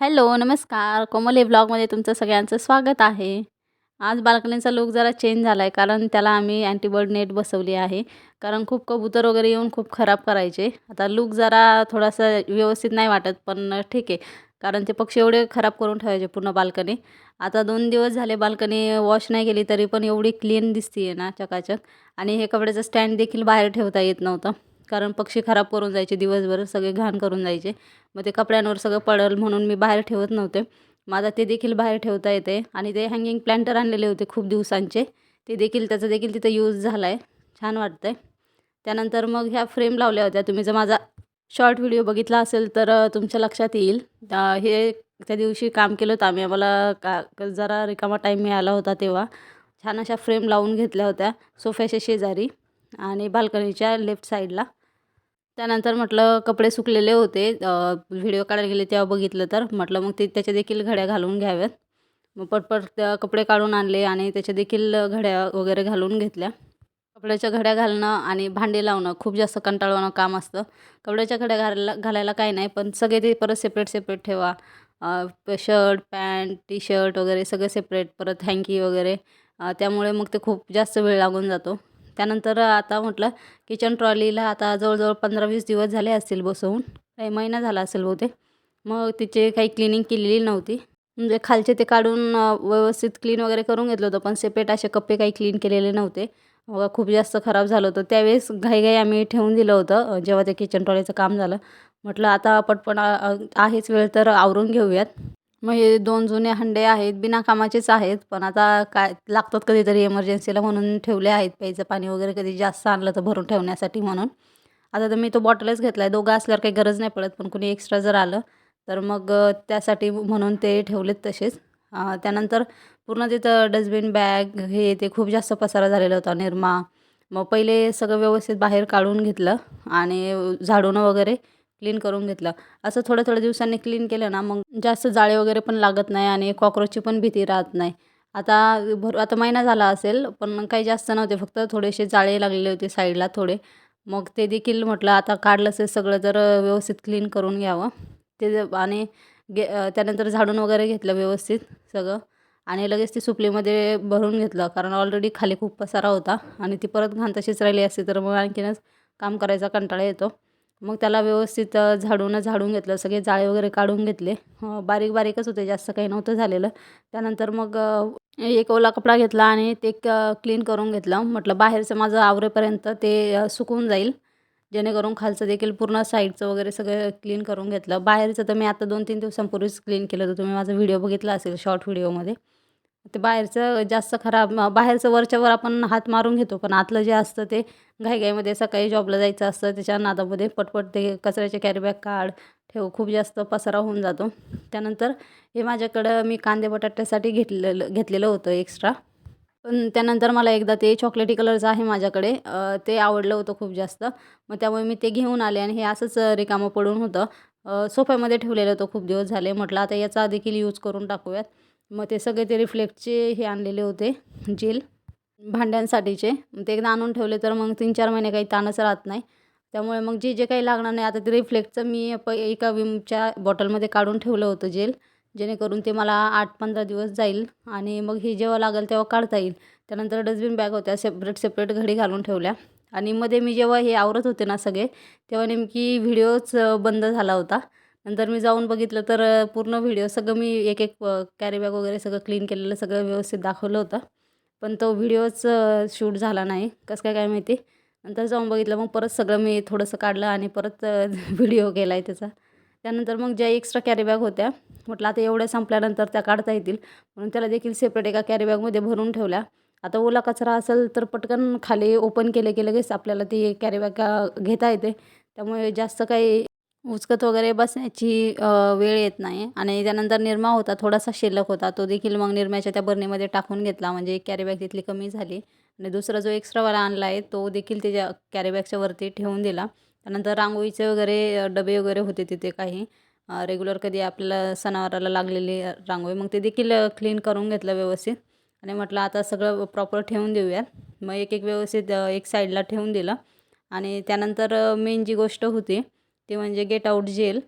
Hello नमस्कार. कोमल हे ब्लॉगमध्ये तुमचं सगळ्यांचं स्वागत आहे. आज बाल्कनीचा लुक जरा चेंज झाला आहे कारण त्याला आम्ही अँटीबर्ड नेट बसवली आहे. कारण खूप कबूतर वगैरे येऊन खूप खराब करायचे. आता लुक जरा थोडासा व्यवस्थित नाही वाटत पण ठीक आहे. कारण ते पक्षी एवढे खराब करून ठेवायचे पूर्ण बाल्कनी आता दोन दिवस झाले बाल्कनी वॉश नाही केली तरी पण एवढी क्लीन दिसते आहे ना चकाचक. आणि हे कपड्याचं स्टँड देखील बाहेर ठेवता येत नव्हतं. कारण पक्षी खराब करून जायचे दिवसभर सगळे घाण करून जायचे. मग ते कपड्यांवर सगळं पडेल म्हणून मी बाहेर ठेवत नव्हते. माझा ते देखील बाहेर ठेवता येते. आणि ते हँगिंग प्लॅन्टर आणलेले होते खूप दिवसांचे. ते देखील त्याचा देखील तिथं यूज झाला आहे छान वाटतं आहे त्यानंतर मग ह्या फ्रेम लावल्या होत्या. तुम्ही जर माझा शॉर्ट व्हिडिओ बघितला असेल तर तुमच्या लक्षात येईल. हे त्या दिवशी काम केलं होतं आम्ही. आम्हाला का जरा रिकामा टाईम मिळाला होता तेव्हा. छान अशा फ्रेम लावून घेतल्या होत्या. सोफ्याच्या शेजारी आणि बाल्कनीच्या लेफ्ट साईडला त्यानंतर म्हटलं कपडे सुकलेले होते. व्हिडिओ काढायला गेले तेव्हा बघितलं तर. म्हटलं मग ते त्याच्या देखील घड्या घालून घ्याव्यात. मग पटपट त्या कपडे काढून आणले आणि त्याच्या देखील घड्या वगैरे घालून घेतल्या. कपड्याच्या घड्या घालणं आणि भांडे लावणं खूप जास्त कंटाळवाणं काम असतं. कपड्याच्या घड्या घालायला घालायला काही नाही पण सगळे ते परत सेपरेट सेपरेट ठेवा. शर्ट पॅन्ट टी शर्ट वगैरे सगळं सेपरेट परत हँकी वगैरे. त्यामुळे मग ते खूप जास्त वेळ लागून जातो. त्यानंतर आता म्हटलं किचन ट्रॉलीला आता जवळजवळ पंधरा वीस दिवस झाले असतील बसवून. काही महिना झाला असेल बहुतेक. मग तिचे काही क्लिनिंग केलेली नव्हती. म्हणजे खालचे ते काढून व्यवस्थित क्लीन वगैरे करून घेतलं होतं पण सेपरेट असे कप्पे काही क्लीन केलेले नव्हते. खूप जास्त खराब झालं होतं. त्यावेळेस घाईघाई आम्ही ठेवून दिलं होतं जेव्हा ते किचन ट्रॉलीचं काम झालं. म्हटलं आता पटपण आहेच वेळ तर आवरून घेऊयात. मग हे दोन जुने हंडे आहेत बिनाकामाचेच आहेत पण आता काय लागतात कधीतरी इमर्जन्सीला म्हणून ठेवले आहेत प्यायचं पाणी वगैरे कधी जास्त आणलं तर भरून ठेवण्यासाठी म्हणून. आता तर मी तो बॉटलच घेतला आहे दोघं असल्यावर काही गरज नाही पडत पण कुणी एक्स्ट्रा जर आलं तर मग त्यासाठी म्हणून ते ठेवलेत तसेच. त्यानंतर पूर्ण तिथं डस्टबिन बॅग हे ते खूप जास्त पसारा झालेला होता निर्मा. मग पहिले सगळं व्यवस्थित बाहेर काढून घेतलं आणि झाडून वगैरे क्लीन करून घेतलं. असं थोड्या थोड्या दिवसांनी क्लीन केलं ना मग जास्त जाळे वगैरे पण लागत नाही आणि कॉक्रोचची पण भीती राहत नाही. आता भर आता महिना झाला असेल पण काही जास्त नव्हते फक्त थोडेसे जाळे लागलेले होते साईडला थोडे. मग ते देखील म्हटलं आता काढलं असेल सगळं तर व्यवस्थित क्लीन करून घ्यावं. ते आणि गे त्यानंतर झाडून वगैरे घेतलं व्यवस्थित सगळं. आणि लगेच ती सुपलीमध्ये भरून घेतलं कारण ऑलरेडी खाली खूप पसारा होता आणि ती परत घाण तशीच राहिली असती तर मग आणखीनच काम करायचा कंटाळा येतो. मग त्याला व्यवस्थित झाडून झाडून घेतलं सगळे जाळे वगैरे काढून घेतले. हो, बारीक बारीकच होते जास्त काही नव्हतं झालेलं. त्यानंतर मग एक ओला कपडा घेतला आणि ते क्लीन करून घेतलं. म्हटलं बाहेरचं माझं आवरेपर्यंत ते सुकून जाईल. जेणेकरून खालचं देखील पूर्ण साईडचं वगैरे सगळं क्लीन करून घेतलं. बाहेरचं तर मी आता दोन तीन दिवसांपूर्वीच क्लीन केलं होतं. तुम्ही माझा व्हिडिओ बघितला असेल शॉर्ट व्हिडिओमध्ये. ते बाहेरचं जास्त खराब बाहेरचं वरच्यावर आपण हात मारून घेतो पण आतलं जे असतं ते घाईघाईमध्ये सकाळी जॉबला जायचं असतं त्याच्या नादामध्ये पटपट ते कचऱ्याचे कॅरीबॅग काढ ठेव खूप जास्त पसारा होऊन जातो. त्यानंतर हे माझ्याकडं मी कांदे बटाट्यासाठी घेतलेलं घेतलेलं होतं एक्स्ट्रा पण त्यानंतर मला एकदा ते चॉकलेटी कलरचं आहे माझ्याकडे ते आवडलं होतं खूप जास्त. मग त्यामुळे मी ते घेऊन आले आणि हे असंच रिकामं पडून होतं. सोफ्यामध्ये ठेवलेलं होतं खूप दिवस झाले. म्हटलं आता याचा देखील यूज करून टाकूयात. मग ते सगळे ते रिफ्लेक्टचे हे आणलेले होते जेल. भांड्यांसाठीचे. ते एकदा आणून ठेवले तर मग तीन चार महिने काही ताणच राहत नाही. त्यामुळे मग जे जे काही लागणार नाही आता ते रिफ्लेक्टचं मी प एका विमच्या बॉटलमध्ये काढून ठेवलं होतं जेल. जेणेकरून ते मला आठ पंधरा दिवस जाईल आणि मग हे जेव्हा लागेल तेव्हा काढता येईल. त्यानंतर डस्टबिन बॅग होत्या सेपरेट सेपरेट घडी घालून ठेवल्या. आणि मध्ये मी जेव्हा हे आवरत होते ना सगळे तेव्हा नेमकी व्हिडिओच बंद झाला होता. नंतर मी जाऊन बघितलं तर पूर्ण व्हिडिओ सगळं मी एक एक कॅरीबॅग वगैरे सगळं क्लीन केलेलं सगळं व्यवस्थित दाखवलं होतं. पण तो व्हिडिओच शूट झाला नाही. कसं काय काय माहिती? नंतर जाऊन बघितलं मग परत सगळं मी थोडंसं काढलं आणि परत व्हिडिओ केला आहे त्याचा. त्यानंतर मग ज्या एक्स्ट्रा कॅरीबॅग होत्या म्हटलं आता एवढ्या संपल्यानंतर त्या काढता येतील. म्हणून त्याला देखील सेपरेट एका कॅरीबॅगमध्ये भरून ठेवल्या. आता ओला कचरा असेल तर पटकन खाली ओपन केले की लगेच आपल्याला ती कॅरीबॅग घेता येते. त्यामुळे जास्त काही उचकत वगैरे बसण्याची वेळ येत नाही. आणि त्यानंतर निरमा होता थोडासा शिल्लक होता. तो देखील मग निरम्याच्या त्या बरणीमध्ये टाकून घेतला. म्हणजे एक कॅरीबॅग तिथली कमी झाली. आणि दुसरा जो एक्स्ट्रावाला आणला आहे तो देखील त्याच्या कॅरीबॅगच्या वरती ठेवून दिला. त्यानंतर रांगोळीचे वगैरे डबे वगैरे होते तिथे काही. रेग्युलर कधी आपल्याला सणावाराला लागलेली रांगोळी. मग ते देखील क्लीन करून घेतलं व्यवस्थित. आणि म्हटलं आता सगळं प्रॉपर ठेवून देऊयात. मग एक एक व्यवस्थित एक साईडला ठेवून दिलं. आणि त्यानंतर मेन जी गोष्ट होती ते म्हणजे गेट आऊट जेल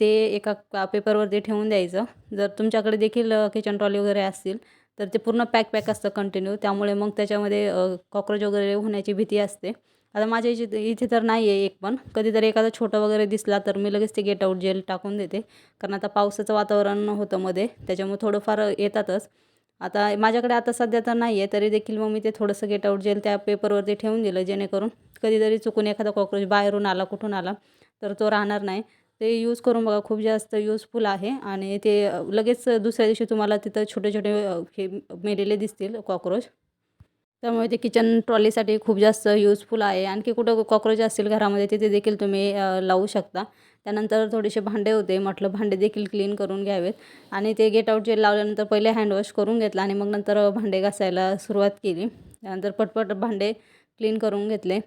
ते एका का पेपरवरती ठेवून द्यायचं. जर तुमच्याकडे देखील किचन ट्रॉली वगैरे असतील तर ते पूर्ण पॅक पॅक असतं कंटिन्यू त्यामुळे मग त्याच्यामध्ये कॉक्रोच वगैरे होण्याची भीती असते. आता माझ्या इथे इथे तर नाही आहे एक पण. कधीतरी एखादा छोटं वगैरे दिसला तर मी लगेच ते गेट आऊट जेल टाकून देते. कारण आता पावसाचं वातावरण होतं मध्ये त्याच्यामुळे थोडंफार येतातच. आता माझ्याकडे आता सध्या तर नाही आहे तरी देखील मग मी ते थोडंसं गेट आऊट जेल त्या पेपरवरती ठेवून दिलं जेणेकरून कधीतरी चुकून एखादा कॉक्रोच बाहेरून आला कुठून आला तर तो राहणार नाही. ते यूज करून बघा खूप जास्त यूजफुल आहे. आणि ते लगेच दुसऱ्या दिवशी तुम्हाला तिथं छोटे छोटे हे मेलेले दिसतील कॉक्रोच त्यामुळे ते किचन ट्रॉलीसाठी खूप जास्त यूजफुल आहे. आणखी कुठं कॉक्रोच असतील घरामध्ये तिथे देखील तुम्ही लावू शकता. त्यानंतर थोडेसे भांडे होते. म्हटलं भांडे देखील क्लीन करून घ्यावेत. आणि ते गेट आउट जेल लावल्यानंतर पहिले हँडवॉश करून घेतला आणि मग नंतर भांडे घासायला सुरुवात केली. त्यानंतर पटपट भांडे क्लीन करून घेतले.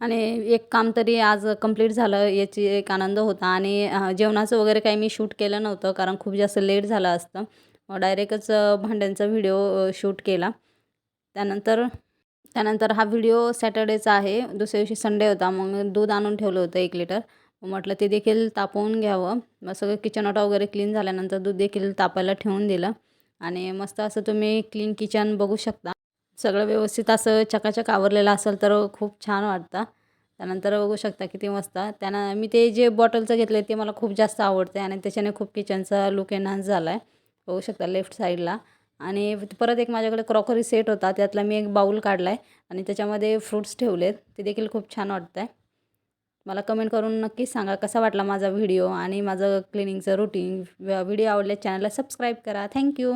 आणि एक काम तरी आज कंप्लीट झालं याची एक आनंद होता. आणि जेवणाचं वगैरे काही मी शूट केलं नव्हतं कारण खूप जास्त लेट झालं असतं. डायरेक्टच भांड्यांचा व्हिडिओ शूट केला. त्यानंतर त्यानंतर हा व्हिडिओ सॅटर्डेचा आहे. दुसऱ्या दिवशी संडे होता. मग दूध आणून ठेवलं होतं एक लिटर म्हटलं ते देखील तापवून घ्यावं. मग सगळं किचन ओटा वगैरे क्लीन झाल्यानंतर दूध देखील तापायला ठेवून दिलं. आणि मस्त असं तुम्ही क्लीन किचन बघू शकता. सगळं व्यवस्थित असं चकाचक आवरलेलं असेल तर खूप छान वाटतं. त्यानंतर बघू शकता किती मस्त. त्यानं मी ते जे बॉटलचं घेतलं ते मला खूप जास्त आवडते आणि त्याच्याने खूप किचनचा लुक एनहान्स झाला आहे बघू शकता लेफ्ट साईडला. आणि परत एक माझ्याकडे क्रॉकरी सेट होता. त्यातला मी एक बाऊल काढला आहे आणि त्याच्यामध्ये फ्रूट्स ठेवलेत. ते देखील खूप छान वाटतं आहे मला कमेंट करून नक्कीच सांगा कसा वाटला माझा व्हिडिओ आणि माझं क्लिनिंगचं रुटीन. व्हिडिओ आवडल्या चॅनलला सबस्क्राईब करा. थँक्यू.